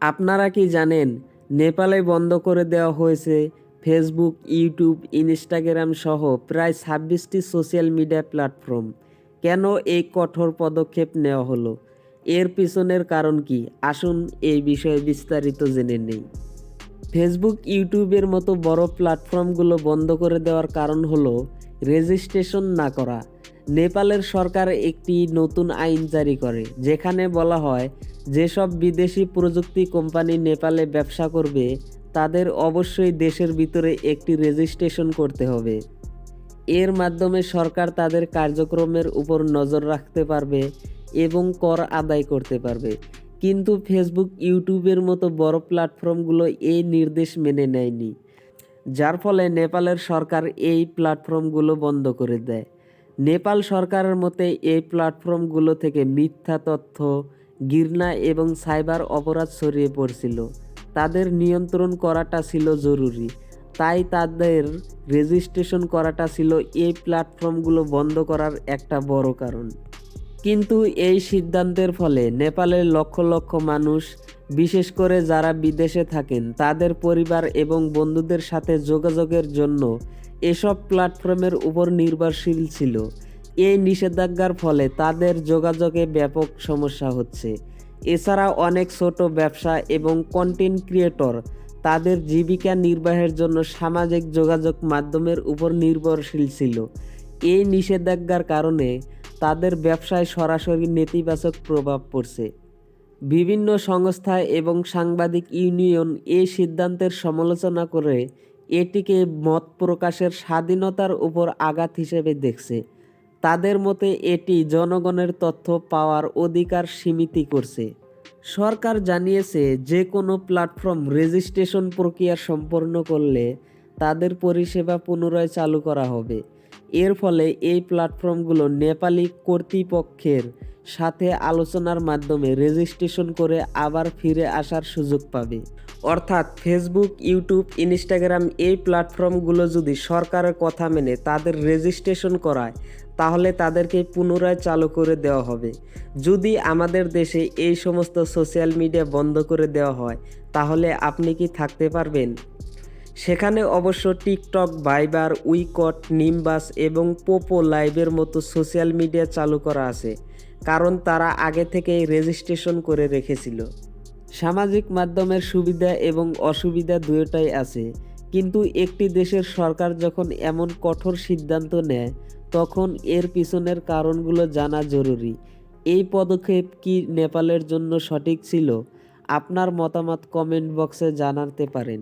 আপনারা কি জানেন নেপালে বন্ধ করে দেওয়া হয়েছে ফেসবুক, ইউটিউব, ইনস্টাগ্রাম সহ প্রায় ছাব্বিশটি সোশ্যাল মিডিয়া প্ল্যাটফর্ম? কেন এই কঠোর পদক্ষেপ নেওয়া হলো? এর পিছনের কারণ কি? আসুন এই বিষয়ে বিস্তারিত জেনে নেই। ফেসবুক, ইউটিউবের মতো বড় প্ল্যাটফর্মগুলো বন্ধ করে দেওয়ার কারণ হলো রেজিস্ট্রেশন না করা নেপালের সরকার একটি নতুন আইন জারি করে, যেখানে বলা হয়, যেসব বিদেশি প্রযুক্তি কোম্পানি নেপালে ব্যবসা করবে, তাদের অবশ্যই দেশের ভিতরে একটি রেজিস্ট্রেশন করতে হবে। এর মাধ্যমে সরকার তাদের কার্যক্রমের উপর নজর রাখতে পারবে এবং কর আদায় করতে পারবে। কিন্তু ফেসবুক, ইউটিউবের মতো বড় প্ল্যাটফর্মগুলো এই নির্দেশ মেনে নেয়নি, যার ফলে নেপালের সরকার এই প্ল্যাটফর্মগুলো বন্ধ করে দেয়। নেপাল সরকারের মতে এই প্ল্যাটফর্মগুলো থেকে মিথ্যা তথ্য ঘৃণা এবং সাইবার অপরাধ ছড়িয়ে পড়ছিল। তাদের নিয়ন্ত্রণ করাটা ছিল জরুরি। তাই তাদের রেজিস্ট্রেশন করাটা ছিল এই প্ল্যাটফর্মগুলো বন্ধ করার একটা বড় কারণ। কিন্তু এই সিদ্ধান্তের ফলে নেপালের লক্ষ লক্ষ মানুষ, বিশেষ করে যারা বিদেশে থাকেন, তাদের পরিবার এবং বন্ধুদের সাথে যোগাযোগের জন্য এসব প্ল্যাটফর্মের উপর নির্ভরশীল ছিল। এই নিষেধাজ্ঞার ফলে তাদের যোগাযোগে ব্যাপক সমস্যা হচ্ছে। এছাড়া অনেক ছোট ব্যবসা এবং কন্টেন্ট ক্রিয়েটর তাদের জীবিকা নির্বাহের জন্য সামাজিক যোগাযোগ মাধ্যমের উপর নির্ভরশীল ছিল। এই নিষেধাজ্ঞার কারণে তাদের ব্যবসায় সরাসরি নেতিবাচক প্রভাব পড়ছে। বিভিন্ন সংস্থা এবং সাংবাদিক ইউনিয়ন এই সিদ্ধান্তের সমালোচনা করে এটিকে মত প্রকাশের স্বাধীনতার উপর আঘাত হিসেবে দেখছে। তাদের মতে এটি জনগণের তথ্য পাওয়ার অধিকার সীমিত করছে। সরকার জানিয়েছে যে কোনো প্ল্যাটফর্ম রেজিস্ট্রেশন প্রক্রিয়া সম্পন্ন করলে তাদের পরিষেবা পুনরায় চালু করা হবে। এর ফলে এই প্ল্যাটফর্মগুলো নেপালি কর্তৃপক্ষের সাথে আলোচনার মাধ্যমে রেজিস্ট্রেশন করে আবার ফিরে আসার সুযোগ পাবে। অর্থাৎ ফেসবুক, ইউটিউব, ইনস্টাগ্রাম এই প্ল্যাটফর্মগুলো যদি সরকারের কথা মেনে তাদের রেজিস্ট্রেশন করায়, তাহলে তাদেরকে পুনরায় চালু করে দেওয়া হবে। যদি আমাদের দেশে এই সমস্ত সোশ্যাল মিডিয়া বন্ধ করে দেওয়া হয়, তাহলে আপনি কি থাকতে পারবেন? সেখানে অবশ্য টিকটক, ভাইবার, উইকট, নিমবাস এবং পোপো লাইভের মতো সোশ্যাল মিডিয়া চালু করা আছে, কারণ তারা আগে থেকেই রেজিস্ট্রেশন করে রেখেছিল। সামাজিক মাধ্যমের সুবিধা এবং অসুবিধা দুয়োটাই আছে, কিন্তু একটি দেশের সরকার যখন এমন কঠোর সিদ্ধান্ত নেয়, তখন এর পিছনের কারণগুলো জানা জরুরি। এই পদক্ষেপ কি নেপালের জন্য সঠিক ছিল, আপনার মতামত কমেন্ট বক্সে জানাতে পারেন।